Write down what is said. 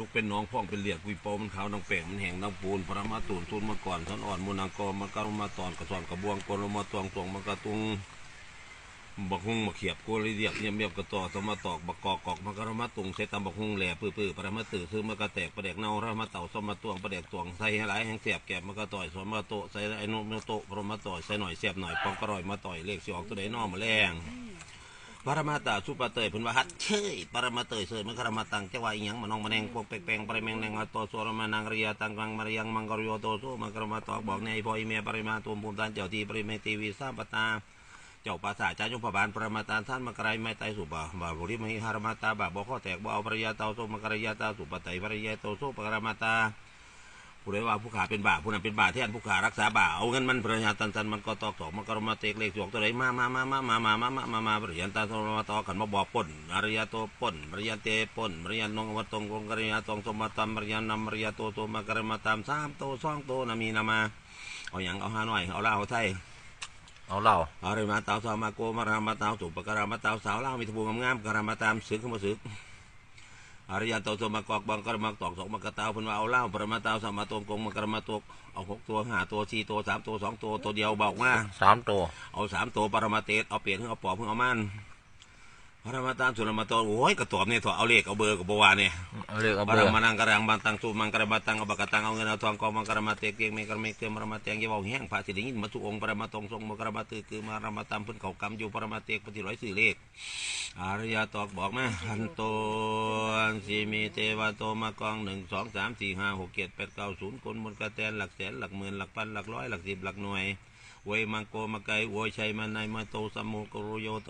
ทุกเป็นน้องพ่องเป็นเหลียกวิโปมันขาวนังแป้งมันแห้งนังปูนพระมาตูนตูนมาก่อนท่อนอ่อนมูนังกอมันก็มาตอนกระสอนกระบวงกลมาตวงตวงมันกระตุงบักฮุงบักเขียบกูเลยเรียกเงียบเงียบกระต่อสมาตอกบักกอกกอกมันก็มาตุงใส่ตำบักฮุงแหล่ปื้อปื้อประมาตื่อซื้อมันก็แตกประเดกเน่าระมาเต่าสมาตวงประเดกตวงใส่หลายแห้งเสียบแกบมันก็ต่อยสมาโตใส่ไอ้นุ่มโตประมาต่อยใส่หน่อยเสียบหน่อยปองกระรอยมาต่อยเลขสิออกตัวใดนอมาแรง ปรมาตาสุปเตยเพิ่นว่าฮัดเชยปรมาเตยเสยมันคารมาตังจักว่าอีหยังมันน้องมาแนงพวกแปลงๆปริแมงแนงอโตโซรมานังเริยตังกังมารยังมังกรโยโตโซมังกรมาตอกบอกในพออีเมียปริมาตุมภูมิตานเจ้าทีปริเมตีวีสามปตาเจ้าภาษาจ้าจุพบาลปรมาตานท่านมกรายไม่ไตสุบาบาบุริมหิหารมาตาบาบ่ข้อแตกบ่เอาปริยาเตาโซมกรยาตาสุปไตยปริยาโตโซปกรมาตา ผู้ใดว่าผู้ขาเป็นบาปผู้นั้นเป็นบาปแทนผู้ขารักษาบาปเอาเงินมันประหยัดตันตันมันก็ตอกตอกมันก็มาเตกเลขจวกตัวไหนมามามามามามามามามามาประหยัดตันตันมาตอกกันมาบอกป่นอริยโตป่นปริยันเตป่นปริยันนงวัตตงกงกริยาตงสมบัติปริยันนำปริยโตโตมากรมาตามสามโตสองโตนามีนามาเอาอย่างเอาห้าหน่อยเอาเล่าเอาไทยเอาเหล่าเอาเรมาเตาสาวมาโกมารามาเตาสุปกรามาเตาสาวเล่ามีทบูงามๆกรามาตามสึกขึ้นมาสึก อริยโตโตมากอกบังกระมักตอกสองมากระตาวเพิ่นว่าเอาเหล้าปรมาตาวสามมาตวงกงมากระมาตกเอาหกตัวห้าตัวสี่ตัวสามตัวสองตัวตัวเดียวบอกว่าสามตัว เอาสามตัวปรมาเตสเอาเปลี่ยนเพิ่งเอาปอบเพิ่งเอามันปรมาตามสุรมาตวโอ้ยกระตอบเนี่ยถอดเอาเลขเอาเบอร์กับบวาเนี่ยเอาเรียกเอาปเบรอร์มานังกระรังบังตังสูมังกระบัตังเอาบกตังเอาเงินเอาทองกองมังกระมาเตกเกียงเมกระเมกเตียมปรมาเตียงอยาเบาแห้งพระสิได้ยินมาสุองค์ปรมาตรงทรงมกระมาตือคือมารมาตามเพิ่นเขากำอยู่ปรมาเตกปฏิร้อยสื่อเลข อริยตอกบอกมาหันโตอันสีมีเทวโตมากองหนึ่งสองสามสี่ห้าหกเจ็ดแปดเก้าศูนย์คนบนกระแตนหลักแสนหลักหมื่นหลักพันหลักร้อยหลักสิบหลักหน่วยเวยมังโกมาไกโวยชัยมาในมาโตสมโกโรโยโต